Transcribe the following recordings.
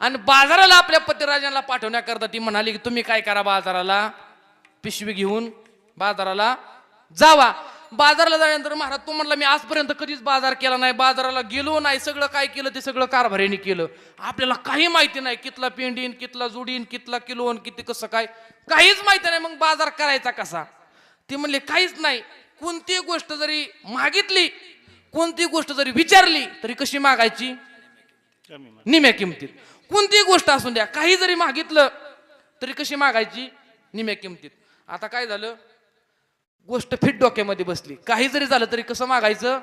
आणि बाजाराला आपल्या पतिराजांना पाठवण्याकरता ती म्हणाली की तुम्ही काय करा बाजाराला? पिशवी घेऊन बाजाराला जावा. बाजाराला जाल्यानंतर महाराज तू म्हणला मी आजपर्यंत कधीच बाजार केला नाही बाजाराला गेलो नाही. सगळं काय केलं ते सगळं कारभारीने केलं. आपल्याला काही माहिती नाही कितला पेंडीन कितला जुडीन कितला किलोन किती कसं काय. काहीच माहिती नाही मग बाजार करायचा कसा? ते म्हणले काहीच नाही. कोणती गोष्ट जरी मागितली कोणती गोष्ट जरी विचारली तरी कशी मागायची? निम्या किमतीत. कोणतीही गोष्ट असून द्या काही जरी मागितलं तरी कशी मागायची? निम्या किमतीत. आता काय झालं? गोष्ट फिट डोक्यामध्ये बसली. काही जरी झालं तरी कसं मागायचं?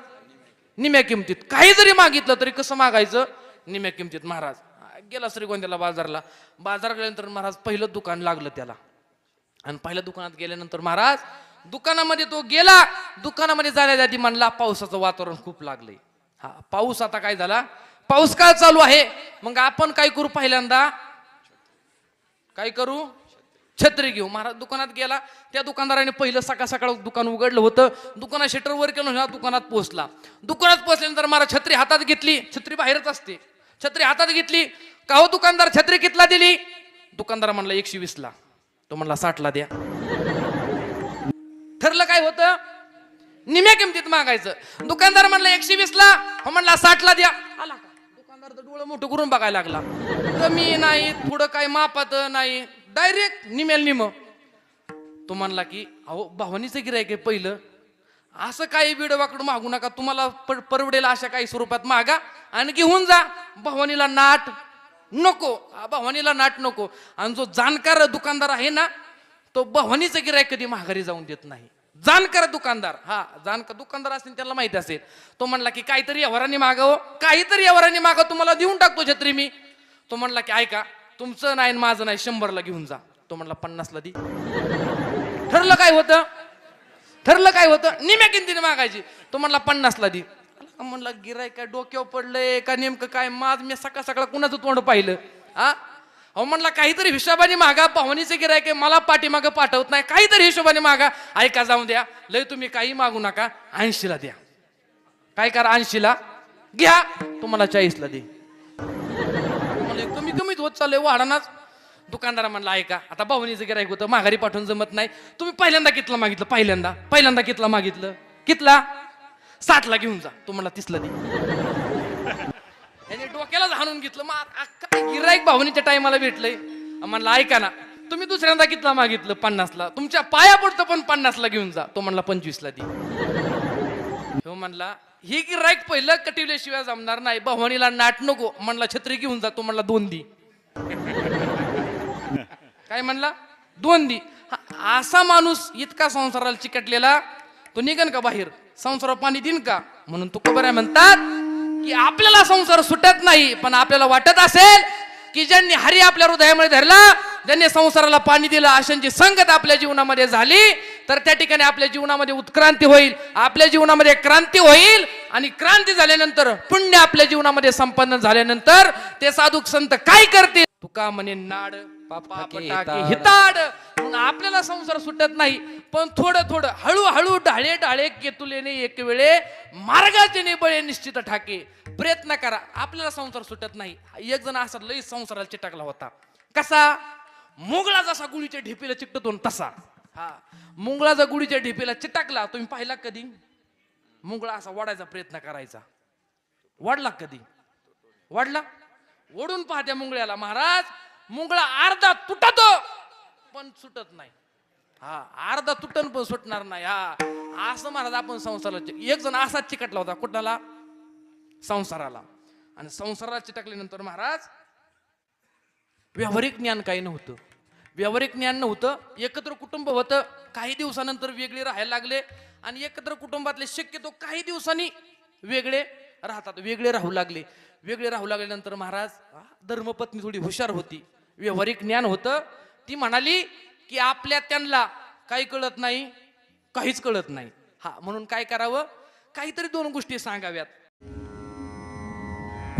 निम्या किमतीत. काही जरी मागितलं तरी कसं मागायचं? निम्या किमतीत. महाराज गेला श्रीगोंद्याला बाजारला. बाजार गेल्यानंतर महाराज पहिलं दुकान लागलं त्याला. आणि पहिल्या दुकानात गेल्यानंतर महाराज दुकानामध्ये तो गेला. दुकानामध्ये जाण्याच्या आधी म्हणला पावसाचं वातावरण खूप लागलंय. हा पाऊस आता काय झाला? पाऊस काय चालू आहे? मग आपण काय करू पहिल्यांदा? काय करू? छत्री घेऊ. महाराज दुकानात गेला. त्या दुकानदाराने पहिलं सकाळ सकाळ दुकान उघडलं होतं. दुकानात शटर वर केलं ह्या दुकानात पोहोचला. दुकानात पोहोचल्यानंतर महाराज छत्री हातात घेतली. छत्री बाहेरच असते. छत्री हातात घेतली. का हो दुकानदार छत्री कितला दिली? दुकानदार म्हणला एकशे वीसला. तो म्हणला साठला द्या. ठरलं काय होतं? निम्या किमतीत मागायचं. दुकानदार म्हणला एकशे वीस ला. हो म्हणला साठ ला द्या. आला का? दुकानदार तर डोळं मोठं करून बघायला लागला. कमी नाही थोडं काय मापात नाही. डायरेक्ट निमेल निम तो म्हणला की अहो भावानीचं गिरायक आहे पहिलं. असं काही बिडवाकडं मागू नका. तुम्हाला परवडेल अशा काही स्वरूपात मागा आणि घेऊन जा. भवानीला नाट नको. भवानीला नाट नको. आणि जो जाणकार दुकानदार आहे ना तो भवानीचं गिरायक कधी माघारी जाऊन देत नाही. जाणकार दुकानदार. हा जाणकार दुकानदार असतील त्याला माहिती असेल. तो म्हणला की काहीतरी व्यवहाराने मागावं हो. काहीतरी व्यवहाराने मागा तुम्हाला देऊन टाकतो छत्री मी. तो म्हणला की ऐका तुमचं नाही आणि माझं नाही शंभरला घेऊन जा. तो म्हणला पन्नासला दी. ठरलं काय होतं? ठरलं काय होतं? निम्या किमतीने मागायची. तो म्हणला पन्नासला दी. म्हणला गिराय काय डोक्यावर पडलंय का? नेमकं काय? माझ मी सकाळ सकाळ कुणाचं तोंड पाहिलं? हा? अहो म्हणला काहीतरी हिशोबाने मागा पाहुणीचे गिराय काय मला पाठीमागं पाठवत नाही. काहीतरी हिशोबाने मागा. ऐका जाऊन द्या. लय तुम्ही काही मागू नका. ऐंशीला द्या. काय करा ऐंशीला? घ्या. तुम्हाला चाळीसला दे. मला कमी कमीच होत चाललंय वाढानाच. दुकानदार म्हणला ऐका आता भावनीचं गिरायक होतं माघारी पाठवून जमत नाही. तुम्ही पहिल्यांदा कितला मागितलं? पहिल्यांदा. पहिल्यांदा कितला मागितलं? कितला? साठला घेऊन जा. तुम्हाला तिसला दे. डोक्यालाच हाणून घेतलं. मग आ- काय गिराईक भावनीच्या टायमाला भेटलंय. म्हणलं ऐका ना तुम्ही दुसऱ्यांदा कितला मागितलं? पन्नासला. तुमच्या पाया पडतं पण पन्नासला घेऊन जा. तो म्हणला पंचवीसला दे. हो म्हणला ही गिराईक पहिलं कटिवल्याशिवाय जमणार नाही. भवानीला नाट नको. म्हणला छत्री घेऊन जा. तो म्हणला दोन दी. काय म्हणला? दोन दी. हा, असा माणूस इतका संसाराला चिकटलेला तो निघन का बाहेर? संसारावर पाणी देईन का? म्हणून तू बऱ्या म्हणतात की आपल्याला संसार सुटत नाही पण आपल्याला वाटत असेल की ज्यांनी हरी आपल्या हृदयामध्ये धरला ज्यांनी संसाराला पाणी दिलं अशांची संगत आपल्या जीवनामध्ये झाली तर त्या ठिकाणी आपल्या जीवनामध्ये उत्क्रांती होईल. आपल्या जीवनामध्ये क्रांती होईल आणि क्रांती झाल्यानंतर पुण्य आपल्या जीवनामध्ये संपन्न झाल्यानंतर ते साधुक संत काय करतील? तुका म्हणे नाड हिताड. आपल्याला संसार सुटत नाही. पण थोडं थोडं हळूहळू ढाळे ढाळे केतुलेने एक वेळे मार्गाचे निबळे निश्चित ठाके. प्रयत्न करा. आपल्याला संसार सुटत नाही. एक जण असा लई संसाराला चिटकला होता. कसा? मुंगळा जसा गुळीच्या ढिपीला चिकटतो तसा. हा. मुंगळाचा गुळीच्या ढिपीला चिटकला तुम्ही पाहिला कधी? मुंगळा असा वाढायचा प्रयत्न करायचा. वाढला कधी? वाढला? ओढून पाहत्या मुंगळ्याला. महाराज मुंगळा अर्धा तुटतो. पण सुटत नाही. हा अर्धा तुटन पण सुटणार नाही. हा असं महाराज आपण संसाराला एक जण असाच चिकटला होता. कुठला? संसाराला. आणि संसाराला चिटकल्यानंतर महाराज व्यावहारिक ज्ञान काही नव्हतं. व्यावहारिक ज्ञान नव्हतं. एकत्र कुटुंब होतं. काही दिवसानंतर वेगळे राहायला लागले. आणि एकत्र कुटुंबातले शक्यतो काही दिवसांनी वेगळे राहतात. वेगळे राहू लागले. वेगळे राहू लागल्यानंतर महाराज हा, धर्मपत्नी थोडी हुशार होती. व्यावहारिक ज्ञान होतं. ती म्हणाली की आपल्या त्यांना काही कळत नाही काहीच कळत नाही. हा म्हणून काय करावं? काहीतरी दोन गोष्टी सांगाव्यात.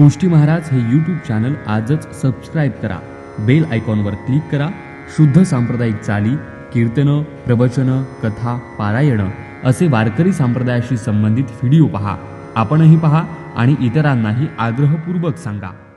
गोष्टी महाराज हे यूट्यूब चॅनल आजच सबस्क्राईब करा. बेल आयकॉनवर क्लिक करा. शुद्ध सांप्रदायिक चाली कीर्तनं प्रवचनं कथा पारायणं असे वारकरी संप्रदायाशी संबंधित व्हिडिओ पहा. आपणही पहा आणि इतरांनाही आग्रहपूर्वक सांगा.